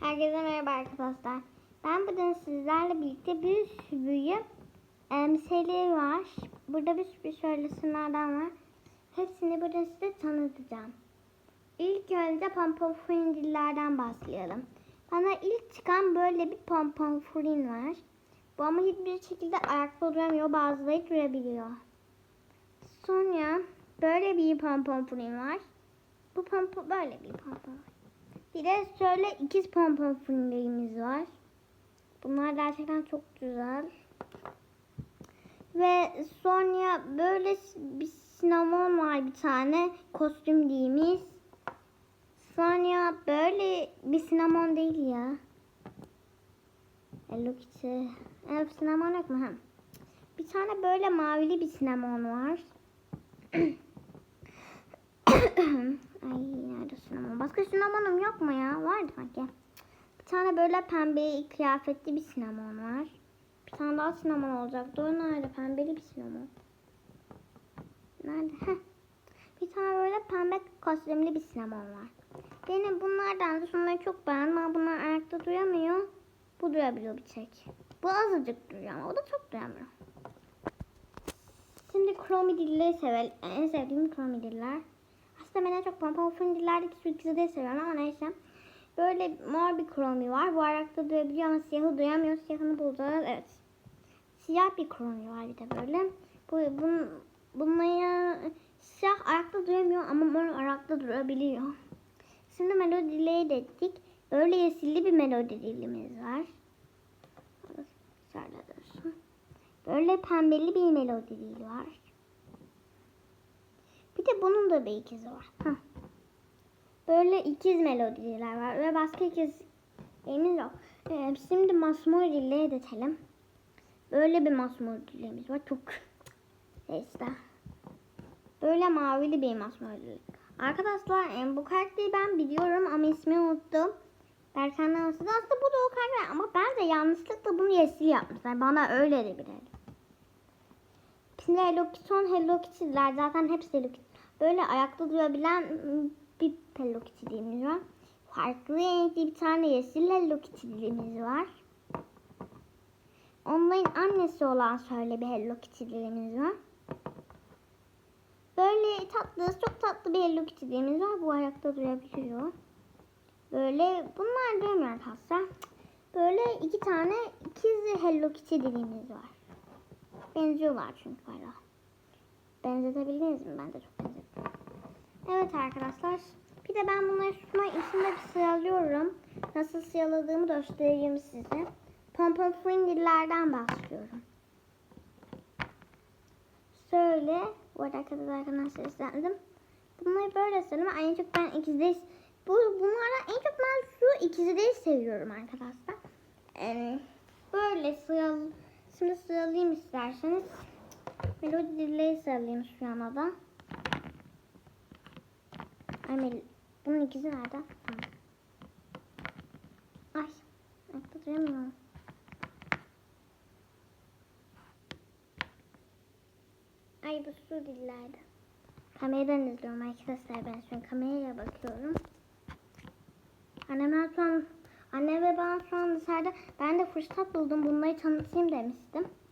Herkese merhaba arkadaşlar. Ben bugün sizlerle birlikte bir sürü elbiseleri var. Burada bir sürü şöyle şunlardan var. Hepsini burada size tanıtacağım. İlk önce pompon fırıncılardan başlayalım. Bana ilk çıkan böyle bir pompon fırın var. Bu ama hiçbir şekilde ayakta duramıyor. Bazıları durabiliyor. Sonra böyle bir pompon fırın var. Bu pompon böyle bir pompon. Bir de şöyle ikiz pompon fırınlarımız var. Bunlar gerçekten çok güzel. Ve sonra böyle bir sinemon var bir tane kostüm giymiş. Sonra böyle bir sinemon değil ya. Hello Kitty. Evet sinemon yok mu? Ha. Bir tane böyle mavili bir sinemon var. Ay nerede sinemon? Başka sinemonum yok mu ya? Vardı sanki. Bir tane böyle pembe kıyafetli bir sinemon var. Bir tane daha sinemon olacaktı. O nerede? Pembeli bir sinemon. Nerede? Heh. Bir tane böyle pembe kostümlü bir sinemon var. Benim bunlardan da şunları çok beğendim ama bunlar ayakta duramıyor. Bu durabiliyor bir tek. Bu azıcık duruyor ama o da çok duramıyor. Şimdi kromidilleri sevelim. En sevdiğim kromidiller. Ben en çok pompon fındillerdeki şu ikisi de seviyorum ama neyse. Böyle mor bir kromi var. Bu ayakta durabiliyor ama siyahı duyamıyor. Siyahını bulacağız. Evet. Siyah bir kromi var bir de böyle. Bu, bun, bunlara siyah ayakta duramıyor ama mor ayakta durabiliyor. Şimdi melodileri de ettik. Böyle yeşilli bir melodi dilimiz var. Böyle pembeli bir melodi dili var. Bunun da bir ikizi var. Hah. Böyle ikiz melodiler var ve başka ikiz elimiz yok. Ee, şimdi masmur dilleyi detelim. Böyle bir masmur dilleğimiz var. Çok işte. Böyle mavili bir masmur dille. Arkadaşlar e, bu karakteri ben biliyorum ama ismini unuttum. Berkan'dan aslında aslında bu da o karakter ama ben de yanlışlıkla bunu yeşil yapmışlar. Bana öyle de bilelim. Şimdi Hello Kitty, son Hello Kitty'ler zaten hepsi Hello Kitty. Böyle ayakta durabilen bir Hello Kitty'liğimiz var. Farklı renkli bir tane yeşil Hello Kitty'liğimiz var. Onların annesi olan şöyle bir Hello Kitty'liğimiz var. Böyle tatlı, çok tatlı bir Hello Kitty'liğimiz var. Bu ayakta durabiliyor. Böyle bunlar duramıyor arkadaşlar. Böyle iki tane ikiz Hello Kitty dilimiz var. Benziyorlar çünkü hala. Benzetebildiniz mi? Ben de çok benzettim. Evet arkadaşlar. Bir de ben bunları tutma içinde bir sıralıyorum. Nasıl sıraladığımı göstereyim size. Pompon fringillerden başlıyorum. Şöyle. Bu arada arkadaşlar seslendim. Bunları böyle söyleyeyim. En çok ben ikizdeyiz. Bu, bunlardan en çok ben şu ikizdeyi seviyorum arkadaşlar. Ee, böyle sıralı. Şimdi sıralayayım isterseniz. Melodi dilleri sıralayayım şu ana da. Ay Mel bunun ikisi nerede? Tamam. Ay. Ayakta duramıyorum. Ay bu su dillerde. Kameradan izliyorum arkadaşlar ben şu an kameraya bakıyorum. Annem şu an Anne ve ben şu an dışarıda ben de fırsat buldum bunları tanıtayım demiştim.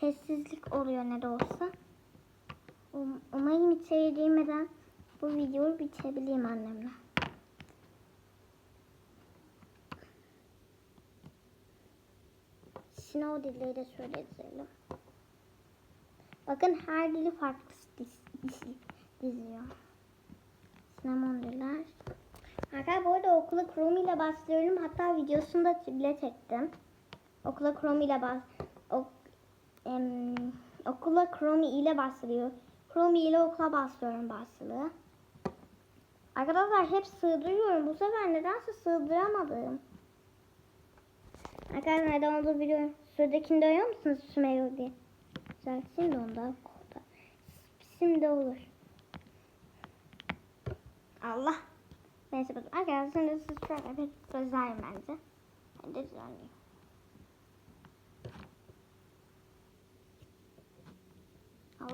Sessizlik oluyor ne de olsa. Um, umarım içeri girmeden bu videoyu bitirebileyim annemle. Şimdi o dilleri de şöyle dizelim. Bakın her dili farklı diz, diz, diziyor. Sinemon diller. Arkadaşlar bu arada okula Chrome ile başlıyorum. Hatta videosunu da bile çektim. Okula Chrome ile bas em, okula Chrome ile başlıyor. Chrome ile okula başlıyorum başlığı. Arkadaşlar hep sığdırıyorum. Bu sefer nedense sığdıramadım. Arkadaşlar neden olduğunu biliyorum. Şuradakini de oynuyor musunuz? Şu melodi. Güzel. Şimdi onda. Şimdi olur. Allah. Neyse bakın. Arkadaşlar şimdi siz şöyle bir düzenleyin bence. Hadi düzenleyin.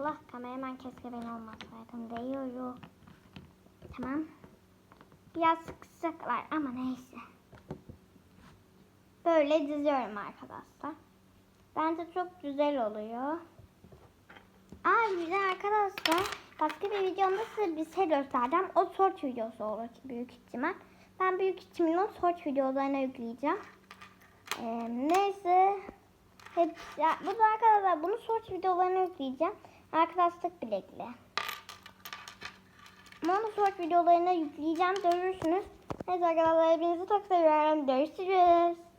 Allah kameraman keşke beni olmasaydım. Değiyor. Tamam. Biraz sıkışacaklar ama neyse. Böyle diziyorum arkadaşlar. Bence çok güzel oluyor. Aa güzel arkadaşlar. Başka bir videomda size bir şey göstereceğim. O short videosu olur büyük ihtimal. Ben büyük ihtimalle o short videolarına yükleyeceğim. Ee, neyse. Hep, ya, bu da arkadaşlar bunu short videolarına yükleyeceğim. Arkadaşlık bilekli. Bunu short videolarına yükleyeceğim. Görürsünüz. Neyse arkadaşlar hepinizi çok seviyorum. Görüşürüz.